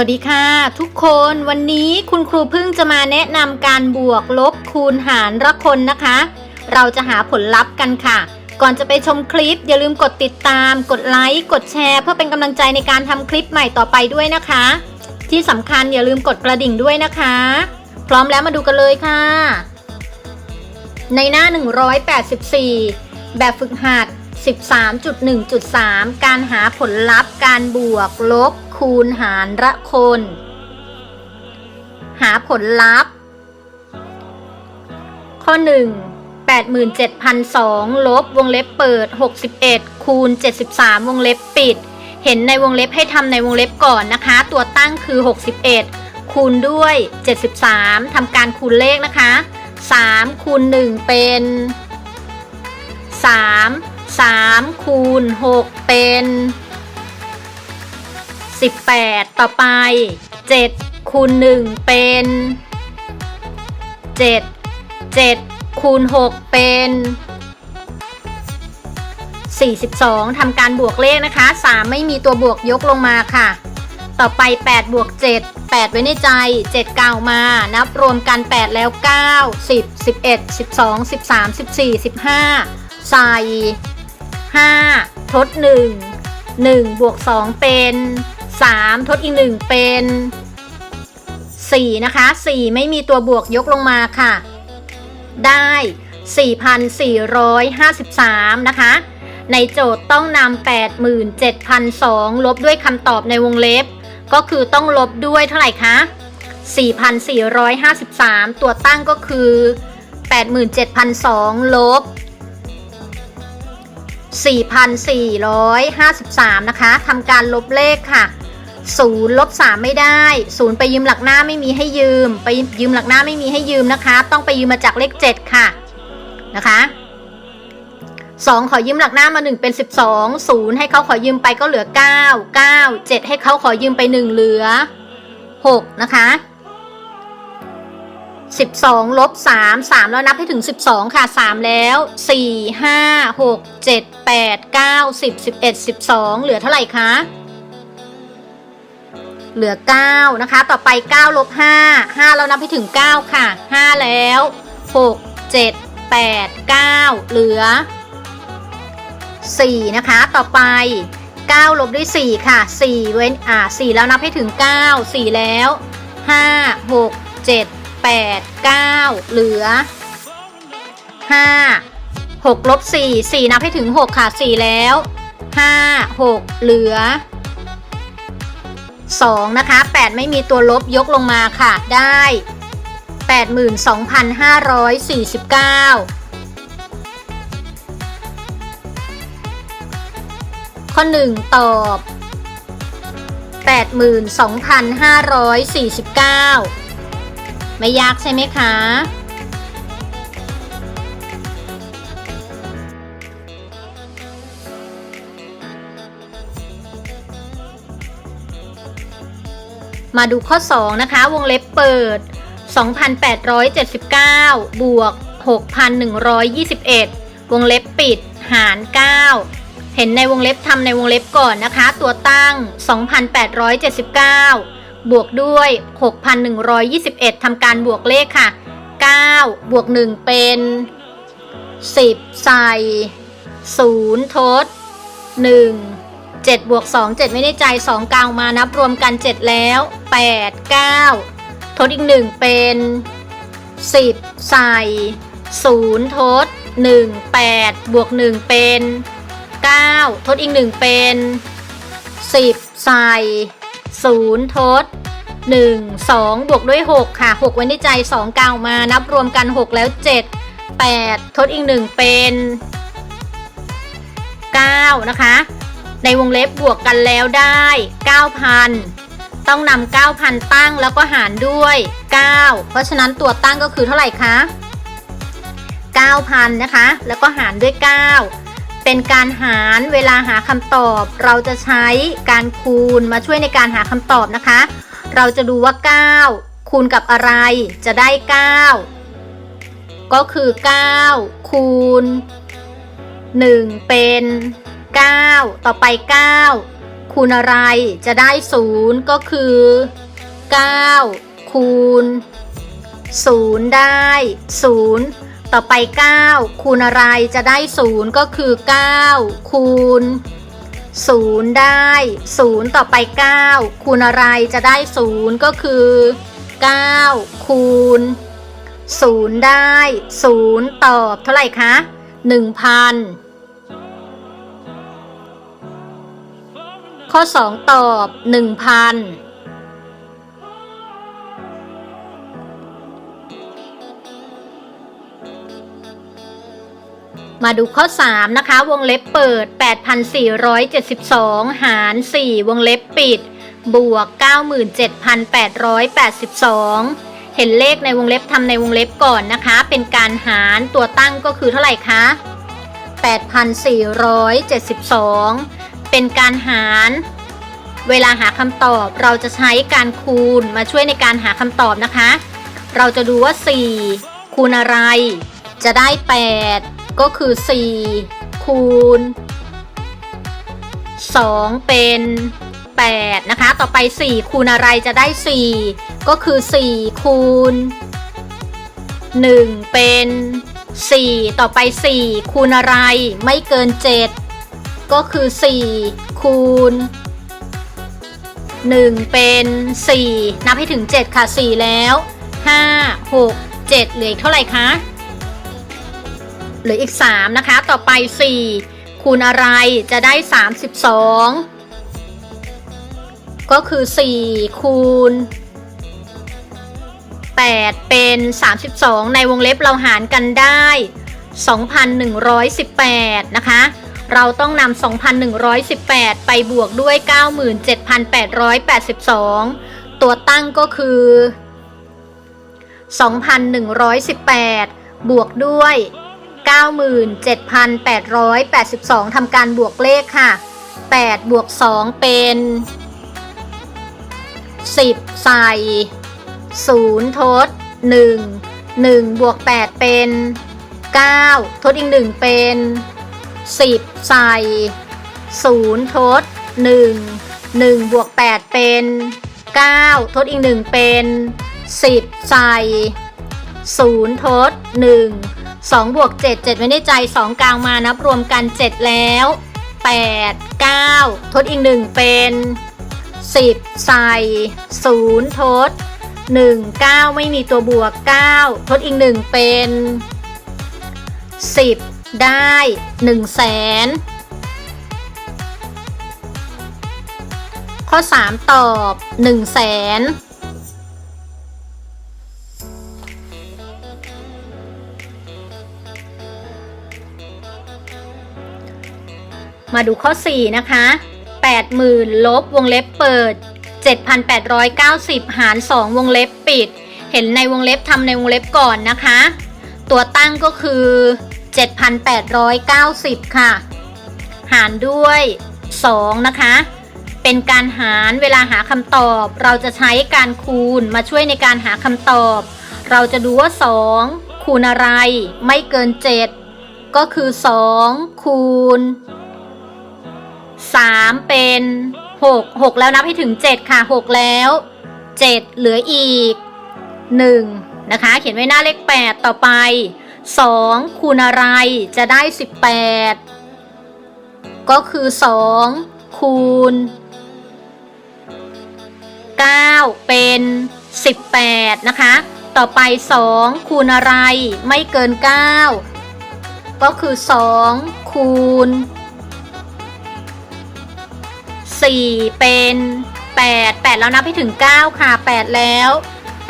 วัสดีค่ะ ทุกคนวันนี้คุณครูพึ่งจะมาแนะนำการบวกลบคูณหารละคนนะคะ เราจะหาผลลัพธ์กันค่ะ ก่อนจะไปชมคลิป อย่าลืมกดติดตาม กดไลค์กดแชร์ เพื่อเป็นกำลังใจในการทำคลิปใหม่ต่อไปด้วยนะคะ ที่สำคัญอย่าลืมกดกระดิ่งด้วยนะคะ พร้อมแล้วมาดูกันเลยค่ะ ในหน้า 184 แบบฝึกหัด 13.1.3 การหาผลลัพธ์การบวกลบ คูณหารละคน หาผลลัพธ์ ข้อ 1 87,002ลบวงเล็บเปิด 61 คูณ 73 วงเล็บปิด เห็นในวงเล็บให้ทำในวงเล็บก่อนนะคะ ตัวตั้งคือ 61 คูณด้วย 73 ทำการคูณเลขนะคะ 3 คูณ 1 เป็น 3 3 คูณ 6 เป็น 18 ต่อไป 7 คูณ 1 เป็น 7 7 คูณ 6 เป็น 42 ทำการบวกเลขนะคะ 3 ไม่มีตัวบวกยกลงมาค่ะ ต่อไป 8 บวก 7 8 ไว้ในใจ7เก้ามา นับรวมกัน 8 แล้ว 9 10 11 12 13 14 15 ใส่ 5 ทด 1 1 บวก 2 เป็น 3 ทดอีก 1 เป็น 4 นะคะ 4 ไม่มีตัวบวกยกลงมาค่ะ ได้ 4,453 นะคะ ในโจทย์ต้องนำ87,002 ลบด้วยคำตอบในวงเล็บ ก็คือต้องลบด้วยเท่าไหร่คะ 4,453 ตัวตั้งก็คือ 87,002 ลบ4,453 นะคะ ทำการลบเลขค่ะ ศูนย์ลบสามไม่ได้ศูนย์ไปยืมหลักหน้าไม่มีให้ยืม ไปยืมหลักหน้าไม่มีให้ยืมนะคะ ต้องไปยืมมาจากเลขเจ็ดค่ะนะคะสองขอยืมหลักหน้ามาหนึ่งเป็นสิบสองศูนย์ให้เขาขอยืมไปก็เหลือเก้าเก้าเจ็ดให้เขาขอยืมไปหนึ่งเหลือหกนะคะสิบสองลบสามสามแล้วนับให้ถึงสิบสองค่ะสามแล้วสี่ห้าหกเจ็ดแปดเก้าสิบสิบเอ็ดสิบสองเหลือเท่าไหร่คะ เหลือ 9 นะคะ ต่อไป9ลบ5 5แล้วนับให้ถึง 9 ค่ะ 5 แล้ว 6 7 8 9 เหลือ 4 นะคะ ต่อไป 9 ลบด้วย 4 ค่ะ 4 เว้น อ่า 4 แล้วนับให้ถึง 9 4 แล้ว 5 6 7 8 9 เหลือ 5 6ลบ4 4 นับให้ถึง 6 ค่ะ 4 แล้ว 5 6 เหลือ 2 นะคะ 8 ไม่มีตัวลบยกลงมาค่ะ ได้ 82,549 ข้อ 1 ตอบ 82,549 ไม่ยากใช่ไหมคะ มาดูข้อ 2 นะคะ วงเล็บเปิด 2,879 บวก 6,121 วงเล็บปิด หาร 9 เห็นในวงเล็บทำในวงเล็บก่อนนะคะ ตัวตั้ง 2,879 บวกด้วย 6,121 ทำการบวกเลขค่ะ 9 บวก 1 เป็น 10 ใส่ 0 ทด 1 7บวก2 7 ไม่ได้ใจ 2 กลางมานับรวมกัน 7 แล้ว 8 9 ทดอีก 1 เป็น 10 ใส่ 0 ทด 1 8 บวก 1 เป็น 9 ทดอีก 1 เป็น 10 ใส่ 0 ทด 1 2 บวกด้วย 6 ค่ะ 6 ไว้ในใจ 2 กลางมานับรวมกัน 6 แล้ว 7 8 ทดอีก 1 เป็น 9 นะคะ ในวงเล็บบวกกันแล้วได้ 9,000 ต้องนำ9,000 ตั้งแล้วก็หารด้วย 9 เพราะฉะนั้นตัวตั้งก็คือเท่าไหร่คะ 9,000 นะคะ แล้วก็หารด้วย 9 เป็นการหารเวลาหาคำตอบ เราจะใช้การคูณมาช่วยในการหาคำตอบนะคะ เราจะดูว่า 9 คูณกับอะไรจะได้ 9 ก็คือ 9 คูณ 1 เป็น 9 ต่อไป9คูคูณอะไรจะได้ 0 ก็คือ 9 คูณ 0 ได้ 0 ต่อไป 9 คูณอะไรจะได้ 0 ก็คือ 9 คูณ 0 ได้ 0 ต่อไป 9 คูณอะไรจะได้ 0 ก็คือ 9 คูณ 0 ได้ 0 ตอบเท่าไหร่คะ 1,000 ข้อ 2 ตอบ 1,000มาดูข้อ 3 นะคะ วงเล็บเปิด 8,472 หาร 4 วงเล็บปิด บวก 97,882 เห็นเลขในวงเล็บทำในวงเล็บก่อนนะคะ เป็นการหารตัวตั้งก็คือเท่าไหร่คะ 8,472 เป็นการหาร เวลาหาคำตอบเราจะใช้การคูณมาช่วยในการหาคำตอบนะคะ เราจะดูว่า 4 คูณอะไร จะได้ 8 ก็คือ 4 คูณ 2 เป็น 8 นะคะ ต่อไป 4 คูณอะไรจะได้ 4 ก็คือ 4 คูณ 1 เป็น 4 ต่อไป 4 คูณอะไรไม่เกิน 7 ก็คือ 4 คูณ 1 เป็น 4 นับให้ถึง 7 ค่ะ 4 แล้ว 5 6 7 เหลืออีกเท่าไหร่คะเหลืออีก 3 นะคะ ต่อไป 4 คูณอะไรจะได้ 32 ก็คือ 4 คูณ 8 เป็น 32 ในวงเล็บเราหารกันได้ 2,118 นะคะ เราต้องนำ 2,118 ไปบวกด้วย 97,882 ตัวตั้งก็คือ 2,118 บวกด้วย 97,882 ทำการบวกเลขค่ะ 8 บวก 2 เป็น 10 ใส่ 0 ทด 1 1 บวก 8 เป็น 9 ทดอีก 1 เป็น 10 ใส่0ทด 1 1บวก8เป็น 9 ทดอีก 1 เป็น 10 ใส่0ทด 1 2บวก7 7ไว้ในใจ 2 กลางมานับรวมกัน 7 แล้ว 8 9 ทดอีก 1 เป็น 10 ใส่0ทด 1 9 ไม่มีตัวบวก 9 ทดอีก 1 เป็น 10 ได้1แสนข้อ3ตอบ1แสนมาดูข้อ 4 นะคะ 80,000 ลบวงเล็บเปิด 7,890 หาร 2 วงเล็บปิด เห็นในวงเล็บทำในวงเล็บก่อนนะคะ ตัวตั้งก็คือ 7,890 ค่ะ หารด้วย 2 นะคะ เป็นการหารเวลาหาคำตอบ เราจะใช้การคูณมาช่วยในการหาคำตอบ เราจะดูว่า 2 คูณอะไรไม่เกิน 7 ก็คือ 2 คูณ 3 เป็น 6 6 แล้วนับให้ถึง 7 ค่ะ 6 แล้ว 7 เหลืออีก 1 นะคะ เขียนไว้หน้าเลข 8 ต่อไป 2 คูณอะไรจะได้ 18 ก็คือ 2 คูณ 9 เป็น 18 นะคะ ต่อไป 2 คูณอะไรไม่เกิน 9 ก็คือ 2 คูณ 4 เป็น 8 8 แล้วนับให้ถึง 9 ค่ะ 8 แล้ว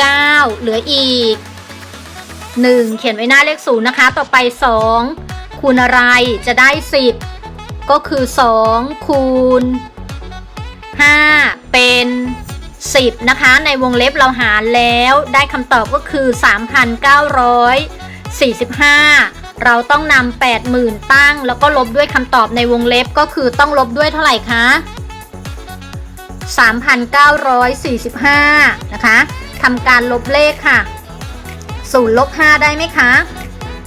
9 เหลืออีก 1 เขียนไว้หน้าเลขศูนย์นะคะ ต่อไป 2 คูณอะไรจะได้ 10 ก็คือ 2 คูณ 5 เป็น 10 นะคะ ในวงเล็บเราหารแล้วได้คำตอบก็คือ 3,945 เราต้องนำ80,000 ตั้ง แล้วก็ลบด้วยคำตอบในวงเล็บก็คือต้องลบด้วยเท่าไหร่คะ3,945 นะคะทำการลบเลขค่ะ 0ลบ5ได้ไหมคะ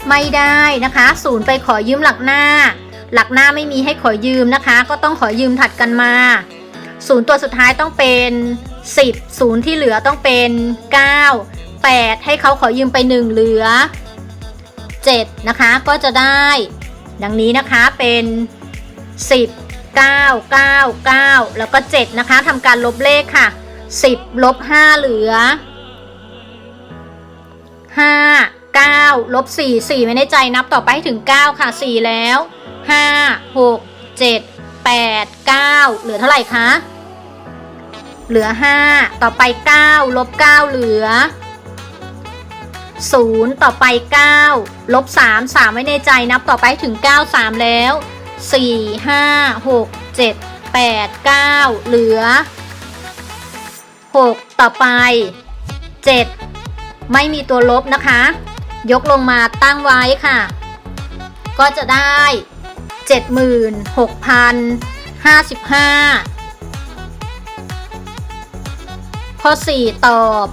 ไม่ได้นะคะ0ไปขอยืมหลักหน้า หลักหน้าไม่มีให้ขอยืมนะคะ ก็ต้องขอยืมถัดกันมาศูนย์ตัวสุดท้ายต้องเป็น 10ศูนย์ที่เหลือต้องเป็น 9 8 ให้เขาขอยืมไป 1 เหลือ 7 นะคะ ก็จะได้ ดังนี้นะคะเป็น 10 9 9 9 แล้วก็ 7 นะคะทำการลบเลขค่ะ 10 ลบ 5 เหลือ 5 9ลบ4 4ไม่ในใจนับต่อไปให้ถึง 9 ค่ะ 4 แล้ว 5 6 7 8 9 เหลือเท่าไหร่คะ เหลือ 5 ต่อไป 9 ลบ 9 เหลือ 0 ต่อไป 9 ลบ 3 3 ไว้ในใจนับต่อไปให้ถึง 9 3 แล้ว 4 5 6 7 8 9 เหลือ 6 ต่อไป 7 ไม่มีตัวลบนะคะ ยกลงมาตั้งไว้ค่ะ ก็จะได้ 76,055 ข้อ 4 ตอบ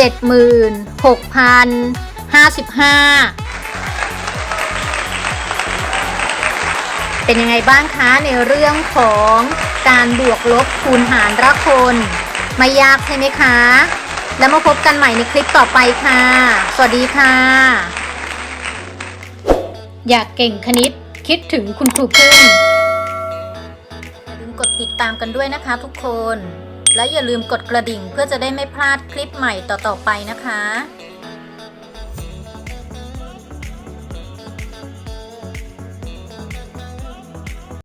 76,055เป็นยังไงบ้างคะในเรื่องของการบวกลบคูณหารละคน ไม่ยากใช่ไหมคะ แล้วมาพบกันใหม่ในคลิปต่อไปค่ะ สวัสดีค่ะ อยากเก่งคณิตคิดถึงคุณครูพึ่งอย่าลืมกดติดตามกันด้วยนะคะทุกคน และอย่าลืมกดกระดิ่งเพื่อจะได้ไม่พลาดคลิปใหม่ต่อๆไปนะคะ